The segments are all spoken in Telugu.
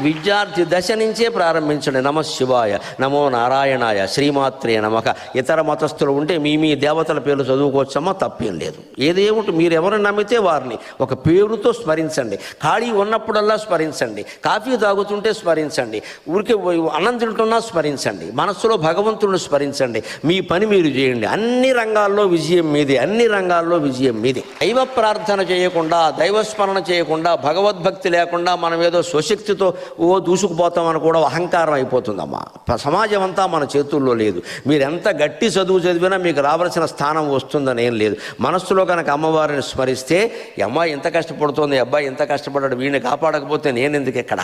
విద్యార్థి దశ నుంచే ప్రారంభించండి. నమ శివాయ నమో నారాయణాయ శ్రీమాత్రే నమక ఇతర మతస్థులు ఉంటే మీ మీ దేవతల పేర్లు చదువుకోవచ్చమ్మా తప్పేం లేదు. ఏదేమిటి మీరు ఎవరిని నమ్మితే వారిని ఒక పేరుతో స్మరించండి. ఖాళీ ఉన్నప్పుడల్లా స్మరించండి. కాఫీ తాగుతుంటే స్మరించండి. ఊరికే అన్నం తింటున్నా స్మరించండి. మనస్సులో భగవంతుడిని స్మరించండి. మీ పని మీరు చేయండి. అన్ని రంగాల్లో విజయం మీదే అన్ని రంగాల్లో విజయం మీదే. దైవ ప్రార్థన చేయకుండా దైవస్మరణ చేయకుండా భగవద్భక్తి లేకుండా మనం ఏదో స్వశక్తితో ఓ దూసుకుపోతామని కూడా అహంకారం అయిపోతుందమ్మా. సమాజం అంతా మన చేతుల్లో లేదు. మీరు ఎంత గట్టి చదువు చదివినా మీకు రావాల్సిన స్థానం వస్తుందని ఏం లేదు. మనస్సులో కనుక అమ్మవారిని స్మరిస్తే అమ్మాయి ఎంత కష్టపడుతోంది అబ్బాయి ఎంత కష్టపడ్డాడు వీడిని కాపాడకపోతే నేను ఎందుకు ఎక్కడ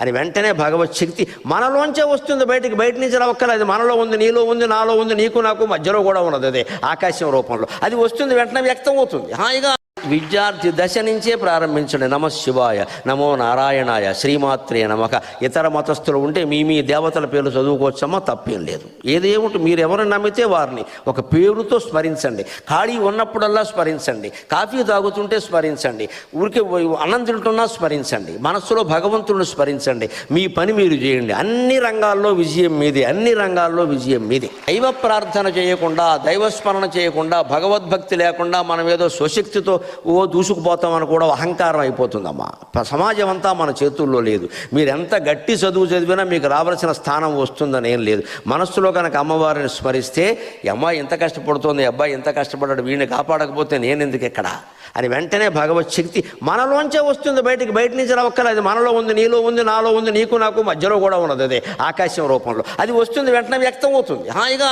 అని వెంటనే భగవత్ శక్తి మనలోంచే వస్తుంది బయటికి. బయట నుంచి రావక్కర్లేదు. మనలో ఉంది నీలో ఉంది నాలో ఉంది నీకు నాకు మధ్యలో కూడా ఉన్నది అదే ఆకాశం రూపంలో. అది వస్తుంది వెంటనే వ్యక్తం అవుతుంది హాయిగా విద్యార్థి దశ నుంచే ప్రారంభించండి. నమ శివాయ నమో నారాయణాయ శ్రీమాత్రే నమక ఇతర మతస్థులు ఉంటే మీ మీ దేవతల పేర్లు చదువుకోవచ్చమ్మా తప్పేం లేదు. ఏదేమిటి మీరు ఎవరిని నమ్మితే వారిని ఒక పేరుతో స్మరించండి. ఖాళీ ఉన్నప్పుడల్లా స్మరించండి. కాఫీ తాగుతుంటే స్మరించండి. ఊరికే అన్నం తింటున్నా స్మరించండి. మనస్సులో భగవంతుడిని స్మరించండి. మీ పని మీరు చేయండి. అన్ని రంగాల్లో విజయం మీదే అన్ని రంగాల్లో విజయం మీదే. దైవ ప్రార్థన చేయకుండా దైవస్మరణ చేయకుండా భగవద్భక్తి లేకుండా మనం ఏదో స్వశక్తితో ఓ దూసుకుపోతామని కూడా అహంకారం అయిపోతుందమ్మా. సమాజం అంతా మన చేతుల్లో లేదు. మీరు ఎంత గట్టి చదువు చదివినా మీకు రావాల్సిన స్థానం వస్తుందని ఏం లేదు. మనస్సులో కనుక అమ్మవారిని స్మరిస్తే అమ్మాయి ఎంత కష్టపడుతోంది అబ్బాయి ఎంత కష్టపడ్డాడు వీడిని కాపాడకపోతే నేను ఎందుకు ఎక్కడ అని వెంటనే భగవత్ శక్తి మనలోంచే వస్తుంది. బయటికి బయట నుంచి రావక్కర్లేదు. మనలో ఉంది నీలో ఉంది నాలో ఉంది నీకు నాకు మధ్యలో కూడా ఉన్నది అదే ఆకాశం రూపంలో. అది వస్తుంది వెంటనే వ్యక్తం అవుతుంది. హాయిగా